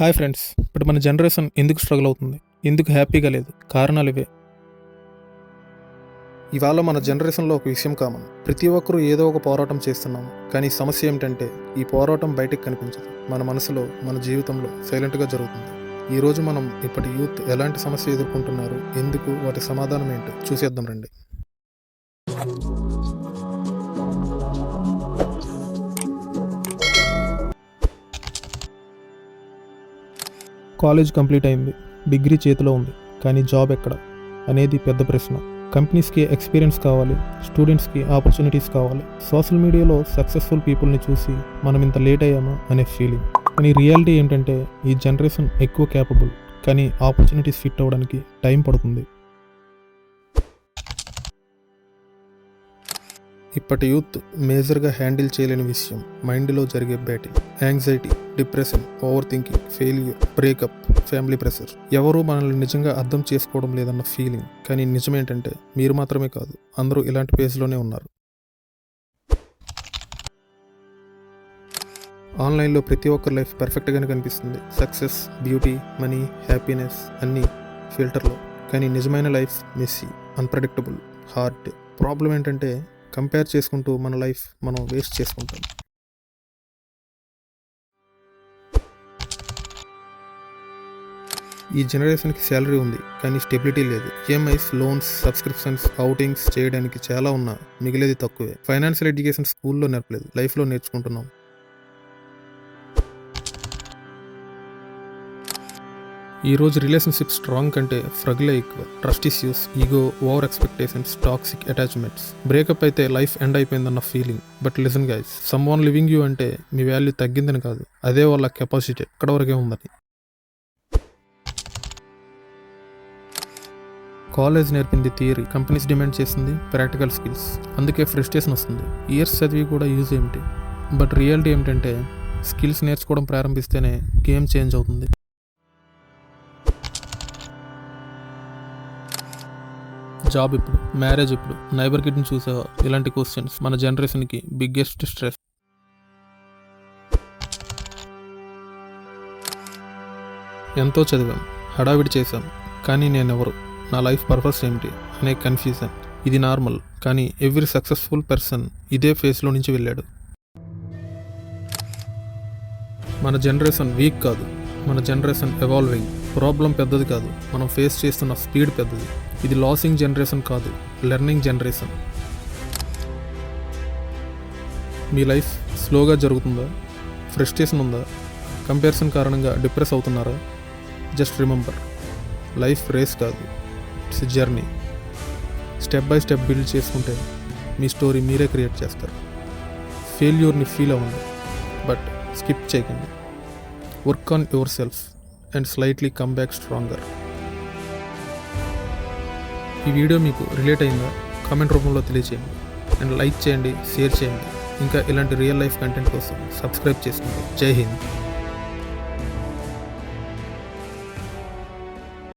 Hi friends ఇప్పుడు మన generation ఎందుకు స్ట్రగుల్ అవుతుంది? ఎందుకు హ్యాపీగా లేదు? కారణాలు ఇవే. ఇవాళ మన జనరేషన్లో ఒక విషయం కామన్ ప్రతి ఒక్కరూ ఏదో ఒక పోరాటం చేస్తున్నాము. కానీ సమస్య ఏమిటంటే ఈ పోరాటం బయటకు కనిపించదు. మన మనసులో మన జీవితంలో సైలెంట్గా జరుగుతుంది. ఈరోజు మనం ఇప్పటి యూత్ ఎలాంటి సమస్య ఎదుర్కొంటున్నారు? ఎందుకు? వాటి సమాధానం ఏంటో? చూసేద్దాం రండి. కాలేజ్ కంప్లీట్ అయింది. డిగ్రీ చేతిలో ఉంది. కానీ జాబ్ ఎక్కడ? అనేది పెద్ద ప్రశ్న. కంపెనీస్కి ఎక్స్పీరియన్స్ కావాలి. స్టూడెంట్స్కి ఆపర్చునిటీస్ కావాలి. సోషల్ మీడియాలో సక్సెస్ఫుల్ పీపుల్ని చూసి మనం ఇంత లేట్ అయ్యామా అనే ఫీలింగ్. కానీ రియాలిటీ ఏంటంటే ఈ జనరేషన్ ఎక్కువ క్యాపబుల్. కానీ ఆపర్చునిటీస్ ఫిట్ అవ్వడానికి టైం పడుతుంది. ఇప్పటి యూత్ మేజర్గా హ్యాండిల్ చేయలేని విషయం మైండ్లో జరిగే batting anxiety depression over thinking failure breakup family pressure. ఎవరూ మనల్ని నిజంగా అర్థం చేసుకోవడం లేదన్న ఫీలింగ్. కానీ నిజమేంటంటే మీరు మాత్రమే కాదు అందరూ ఇలాంటి పేజ్లోనే ఉన్నారు. ఆన్లైన్లో ప్రతి ఒక్కరి లైఫ్ పర్ఫెక్ట్గానే కనిపిస్తుంది. సక్సెస్ బ్యూటీ మనీ హ్యాపీనెస్ అన్నీ ఫిల్టర్లో. కానీ నిజమైన life messy unpredictable hard. Problem ఏంటంటే కంపేర్ చేసుకుంటూ మన లైఫ్ మనం వేస్ట్ చేసుకుంటాం. ఈ జనరేషన్కి శాలరీ ఉంది కానీ స్టెబిలిటీ లేదు. ఈఎంఐస్ లోన్స్ సబ్స్క్రిప్షన్స్ అవుటింగ్స్ చేయడానికి చాలా ఉన్నా మిగిలేది తక్కువే. ఫైనాన్షియల్ ఎడ్యుకేషన్ స్కూల్లో నేర్పలేదు లైఫ్లో నేర్చుకుంటున్నాం. ఈరోజు రిలేషన్షిప్ స్ట్రాంగ్ కంటే ఫ్రగ్లే ఎక్కువ. Trust issues ego over expectations toxic attachments breakup అయితే life end అయిపోయిందన్న feeling but listen guys someone leaving you అంటే మీ వాల్యూ తగ్గిందని కాదు. అదే వాళ్ళ కెపాసిటీ ఎక్కడ వరకే ఉందని కాలేజ్ నేర్పింది థియరీ కంపెనీస్ డిమాండ్ చేసింది ప్రాక్టికల్ స్కిల్స్ అందుకే ఫ్రస్ట్రేషన్ వస్తుంది. ఇయర్స్ చదివి కూడా యూజ్ ఏమిటి? బట్ రియాలిటీ ఏమిటంటే స్కిల్స్ నేర్చుకోవడం ప్రారంభిస్తేనే గేమ్ చేంజ్ అవుతుంది. జాబ్ ఇప్పుడు మ్యారేజ్ ఇప్పుడు నైబర్ కిడ్ని చూసావా? ఇలాంటి క్వశ్చన్స్ మన జనరేషన్కి బిగ్గెస్ట్ స్ట్రెస్ ఎంతో చదివాం హడావిడి చేశాం కానీ నేనెవరు? నా లైఫ్ పర్పస్ ఏమిటి? అనే కన్ఫ్యూజన్ ఇది నార్మల్ కానీ ఎవ్రీ సక్సెస్ఫుల్ పర్సన్ ఇదే ఫేస్లో నుంచి వెళ్ళాడు. మన జనరేషన్ వీక్ కాదు మన జనరేషన్ ఎవాల్వింగ్ ప్రాబ్లం పెద్దది కాదు. మనం ఫేస్ చేస్తున్న స్పీడ్ పెద్దది. ఇది లాసింగ్ జనరేషన్ కాదు లెర్నింగ్ జనరేషన్ మీ లైఫ్ స్లోగా జరుగుతుందా? ఫ్రస్ట్రేషన్ ఉందా? కంపారిజన్ కారణంగా డిప్రెస్ అవుతున్నారా? జస్ట్ రిమెంబర్ లైఫ్ రేస్ కాదు. It's journey step by step build చేసుకుంటే మీ స్టోరీ మీరే క్రియేట్ చేస్తారు. ఫెయిల్యూర్ని ఫీల్ అవ్వండి. బట్ స్కిప్ చేయకండి. Work on yourself and slightly come back stronger ఈ వీడియో మీకు రిలేట్ అయిందా? కామెంట్ రూపంలో తెలియచేయండి. అండ్ లైక్ చేయండి షేర్ చేయండి. ఇంకా ఇలాంటి రియల్ లైఫ్ కంటెంట్ కోసం సబ్స్క్రైబ్ చేసుకోండి. జై హింద్.